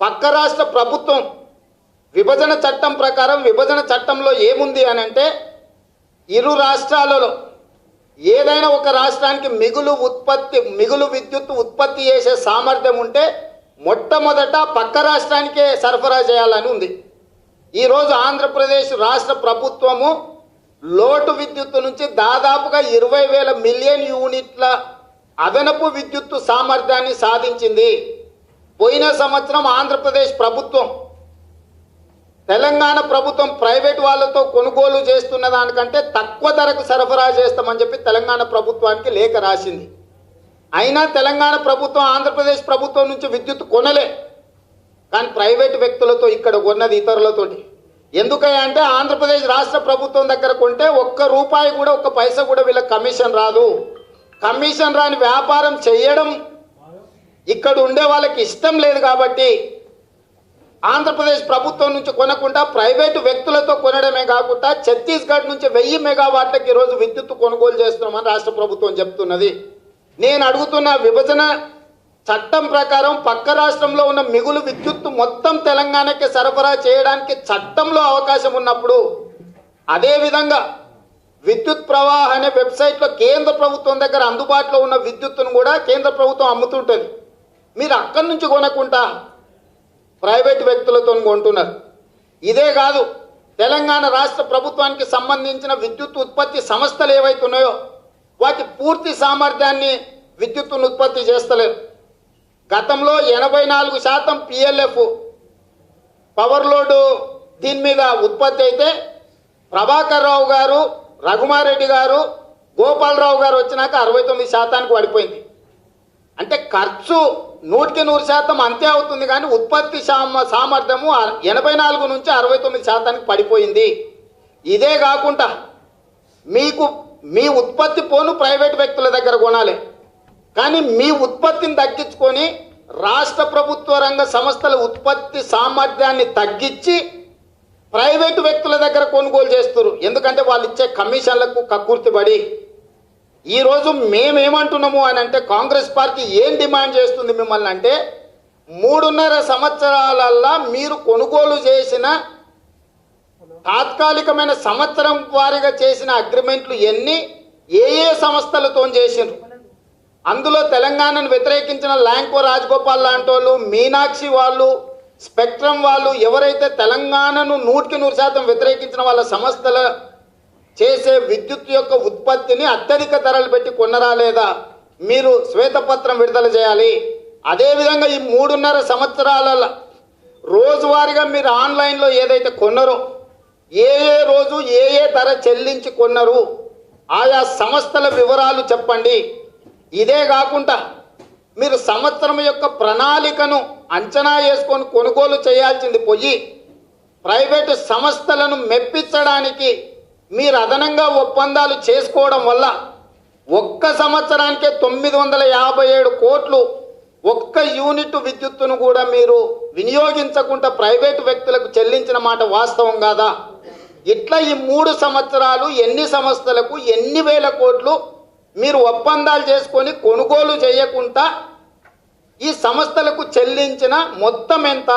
పక్క రాష్ట్ర ప్రభుత్వం విభజన చట్టం ప్రకారం విభజన చట్టంలో ఏముంది అని అంటే ఇరు రాష్ట్రాలలో ఏదైనా ఒక రాష్ట్రానికి మిగులు ఉత్పత్తి మిగులు విద్యుత్ ఉత్పత్తి చేసే సామర్థ్యం ఉంటే మొట్టమొదట పక్క రాష్ట్రానికే సరఫరా చేయాలని ఉంది. ఈరోజు ఆంధ్రప్రదేశ్ రాష్ట్ర ప్రభుత్వము లోటు విద్యుత్తు నుంచి దాదాపుగా ఇరవై వేల మిలియన్ యూనిట్ల అదనపు విద్యుత్తు సామర్థ్యాన్ని సాధించింది. పోయిన సంవత్సరం ఆంధ్రప్రదేశ్ ప్రభుత్వం తెలంగాణ ప్రభుత్వం ప్రైవేట్ వాళ్ళతో కొనుగోలు చేస్తున్న దానికంటే తక్కువ ధరకు సరఫరా చేస్తామని చెప్పి తెలంగాణ ప్రభుత్వానికి లేఖ రాసింది. అయినా తెలంగాణ ప్రభుత్వం ఆంధ్రప్రదేశ్ ప్రభుత్వం నుంచి విద్యుత్ కొనలే. కానీ ప్రైవేట్ వ్యక్తులతో ఇక్కడ కొన్నది ఇతరులతోటి. ఎందుకంటే అంటే ఆంధ్రప్రదేశ్ రాష్ట్ర ప్రభుత్వం దగ్గర కొంటే ఒక్క రూపాయి కూడా ఒక్క పైసా కూడా వీళ్ళకి కమిషన్ రాదు. కమిషన్ రాని వ్యాపారం చేయడం ఇక్కడ ఉండే వాళ్ళకి ఇష్టం లేదు కాబట్టి ఆంధ్రప్రదేశ్ ప్రభుత్వం నుంచి కొనకుండా ప్రైవేటు వ్యక్తులతో కొనడమే కాకుండా ఛత్తీస్గఢ్ నుంచి వెయ్యి మెగావాట్లకి ఈరోజు విద్యుత్ కొనుగోలు చేస్తున్నామని రాష్ట్ర ప్రభుత్వం చెప్తున్నది. నేను అడుగుతున్న విభజన చట్టం ప్రకారం పక్క రాష్ట్రంలో ఉన్న మిగులు విద్యుత్తు మొత్తం తెలంగాణకి సరఫరా చేయడానికి చట్టంలో అవకాశం ఉన్నప్పుడు అదేవిధంగా విద్యుత్ ప్రవాహ అనే వెబ్సైట్లో కేంద్ర ప్రభుత్వం దగ్గర అందుబాటులో ఉన్న విద్యుత్తును కూడా కేంద్ర ప్రభుత్వం అమ్ముతుంటుంది. మీరు అక్కడి నుంచి కొనకుండా ప్రైవేట్ వ్యక్తులతో కొంటున్నారు. ఇదే కాదు తెలంగాణ రాష్ట్ర ప్రభుత్వానికి సంబంధించిన విద్యుత్ ఉత్పత్తి సంస్థలు ఏవైతున్నాయో వాటి పూర్తి సామర్థ్యాన్ని విద్యుత్తును ఉత్పత్తి చేస్తలేరు. గతంలో ఎనభై నాలుగు శాతం పిఎల్ఎఫ్ పవర్ లోడు దీని మీద ఉత్పత్తి అయితే ప్రభాకర్ రావు గారు రఘుమారెడ్డి గారు గోపాలరావు గారు వచ్చినాక అరవై తొమ్మిది శాతానికి పడిపోయింది అంటే ఖర్చు నూటికి నూరు శాతం అంతే అవుతుంది కానీ ఉత్పత్తి సామ సామర్థ్యము ఎనభై నాలుగు నుంచి అరవై తొమ్మిది శాతానికి పడిపోయింది. ఇదే కాకుండా మీకు మీ ఉత్పత్తి పోను ప్రైవేట్ వ్యక్తుల దగ్గర కొనాలి. కానీ మీ ఉత్పత్తిని తగ్గించుకొని రాష్ట్ర ప్రభుత్వ రంగ సంస్థల ఉత్పత్తి సామర్థ్యాన్ని తగ్గించి ప్రైవేటు వ్యక్తుల దగ్గర కొనుగోలు చేస్తారు ఎందుకంటే వాళ్ళు ఇచ్చే కమిషన్లకు కక్కుర్తిపడి ఈరోజు మేమేమంటున్నాము అని అంటే కాంగ్రెస్ పార్టీ ఏం డిమాండ్ చేస్తుంది మిమ్మల్ని అంటే మూడున్నర సంవత్సరాలల్లా మీరు కొనుగోలు చేసిన తాత్కాలికమైన సంవత్సరం వారీగా చేసిన అగ్రిమెంట్లు ఎన్ని ఏ ఏ సంస్థలతో చేసిండ్రు అందులో తెలంగాణను వ్యతిరేకించిన ల్యాంకో రాజగోపాల్ లాంటి వాళ్ళు మీనాక్షి వాళ్ళు స్పెక్ట్రమ్ వాళ్ళు ఎవరైతే తెలంగాణను నూటికి నూరు శాతం వ్యతిరేకించిన వాళ్ళ సంస్థల చేసే విద్యుత్ యొక్క ఉత్పత్తిని అత్యధిక ధరలు పెట్టి కొన్నరా లేదా? మీరు శ్వేతపత్రం విడుదల చేయాలి. అదేవిధంగా ఈ మూడున్నర సంవత్సరాల రోజువారీగా మీరు ఆన్లైన్లో ఏదైతే కొన్నారో ఏ ఏ రోజు ఏ ఏ ధర చెల్లించి కొన్నారు ఆయా సంస్థల వివరాలు చెప్పండి. ఇదే కాకుండా మీరు సంవత్సరం యొక్క ప్రణాళికను అంచనా వేసుకొని కొనుగోలు చేయాల్సింది పోయి ప్రైవేటు సంస్థలను మెప్పించడానికి మీరు అదనంగా ఒప్పందాలు చేసుకోవడం వల్ల ఒక్క సంవత్సరానికే తొమ్మిది వందల యాభై ఏడు కోట్లు ఒక్క యూనిట్ విద్యుత్తును కూడా మీరు వినియోగించకుండా ప్రైవేటు వ్యక్తులకు చెల్లించిన మాట వాస్తవం కాదా? ఇట్లా ఈ మూడు సంవత్సరాలు ఎన్ని సంస్థలకు ఎన్ని వేల కోట్లు మీరు ఒప్పందాలు చేసుకొని కొనుగోలు చేయకుండా ఈ సంస్థలకు చెల్లించిన మొత్తం ఎంత?